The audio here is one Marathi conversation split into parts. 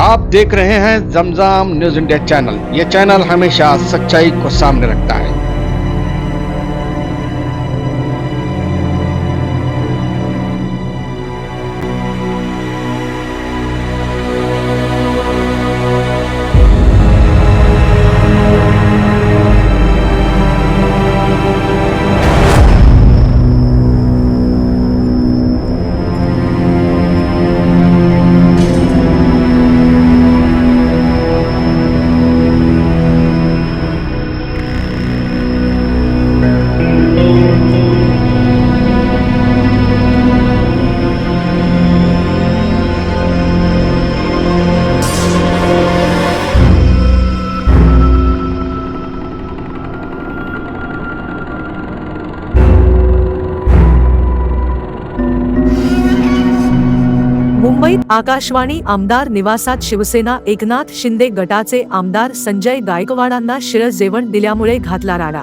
आप देख रहे हैं जमजाम न्यूज इंडिया चैनल। ये चैनल हमेशा सच्चाई को सामने रखता है। मुंबईत आकाशवाणी आमदार निवासात शिवसेना एकनाथ शिंदे गटाचे आमदार संजय गायकवाडांना शिळ जेवण दिल्यामुळे घातला राडा.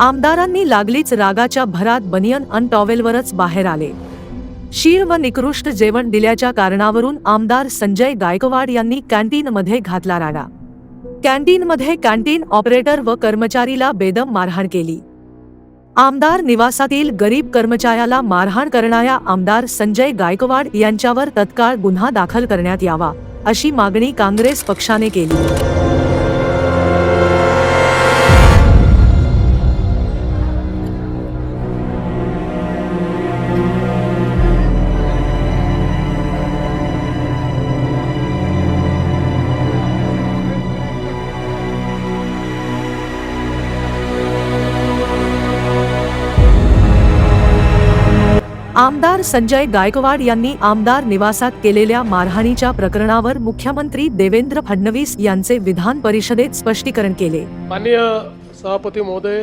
आमदारांनी लागलीच रागाच्या भरात बनियन अन टॉवेलवरच बाहेर आले. शीर व निकृष्ट जेवण दिल्याच्या कारणावरून आमदार संजय गायकवाड यांनी कॅन्टीनमध्ये घातला राडा. कॅन्टीनमध्ये कॅन्टीन ऑपरेटर व कर्मचारीला बेदम मारहाण केली. आमदार निवासातील गरीब कर्मचाऱ्याला मारहाण करणाऱ्या आमदार संजय गायकवाड यांच्यावर तत्काळ गुन्हा दाखल करण्यात यावा अशी मागणी काँग्रेस पक्षाने केली. आमदार संजय गायकवाड यांनी आमदार निवासात केलेल्या मारहाणीच्या प्रकरणावर मुख्यमंत्री देवेंद्र फडणवीस यांचे विधान परिषदेत स्पष्टीकरण केले. माननीय सभापती महोदय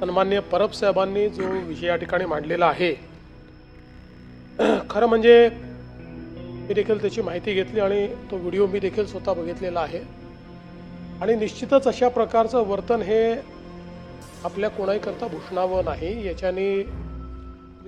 सन्मान्य परब साहेबांनी जो विषय या ठिकाणी मांडलेला आहे खरं म्हणजे मी देखील त्याची माहिती घेतली आणि तो व्हिडिओ मी देखील स्वतः बघितलेला आहे. आणि निश्चितच अशा प्रकारचं वर्तन हे आपल्या कोणाहीकरता भूषणावं नाही याच्याने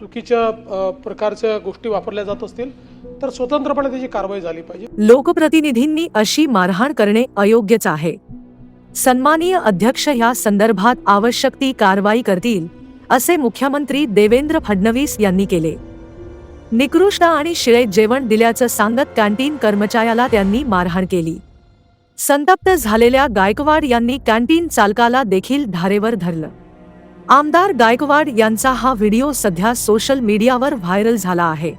चुकीच्या प्रकारच्या गोष्टी वापरल्या जात असतील तर स्वतंत्रपणे त्याची कारवाई झाली पाहिजे. लोकप्रतिनिधींनी अशी मारहाण करणे अयोग्यच आहे. सन्मानीय अध्यक्ष या संदर्भात आवश्यक ती कारवाई करतील असे मुख्यमंत्री देवेंद्र फडणवीस यांनी केले. निकृष्ट आणि शिळे जेवण दिल्याचं सांगत कॅन्टीन कर्मचाऱ्याला त्यांनी मारहाण केली. संतप्त झालेल्या गायकवाड यांनी कॅन्टीन चालकाला देखील धारेवर धरलं. आमदार गायकवाड यांचा हा व्हिडिओ सध्या सोशल मीडियावर व्हायरल झाला आहे.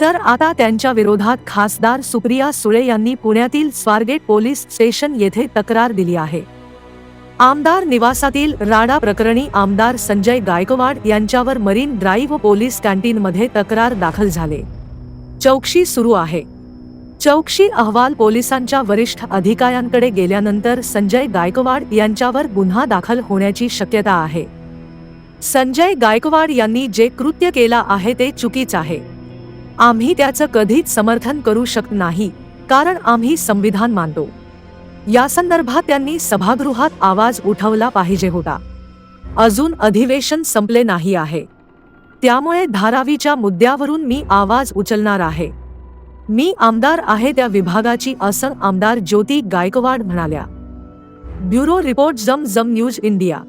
तर आता त्यांच्या विरोधात खासदार सुप्रिया सुळे यांनी पुण्यातील स्वारगेट पोलीस स्टेशन येथे तक्रार दिली आहे. आमदार निवासातील राडा प्रकरणी आमदार संजय गायकवाड यांच्यावर मरीन ड्राईव्ह पोलीस कॅन्टीनमध्ये तक्रार दाखल झाले. चौकशी सुरू आहे. चौकशी अहवाल पोलिसांच्या वरिष्ठ अधिकाऱ्यांकडे गेल्यानंतर संजय गायकवाड यांच्यावर गुन्हा दाखल होण्याची शक्यता आहे. संजय गायकवाड यांनी जे कृत्य केला आहे ते चुकीच आहे. आम्ही त्याचं कधीच समर्थन करू शकत नाही कारण आम्ही संविधान मानतो. या संदर्भात त्यांनी सभागृहात आवाज उठवला पाहिजे होता. अजून अधिवेशन संपले नाही आहे. त्यामुळे धारावीच्या मुद्द्यावरून मी आवाज उचलणार आहे. मी आमदार आहे त्या विभागाची असं आमदार ज्योती गायकवाड म्हणाल्या. ब्युरो रिपोर्ट जम जम न्यूज इंडिया.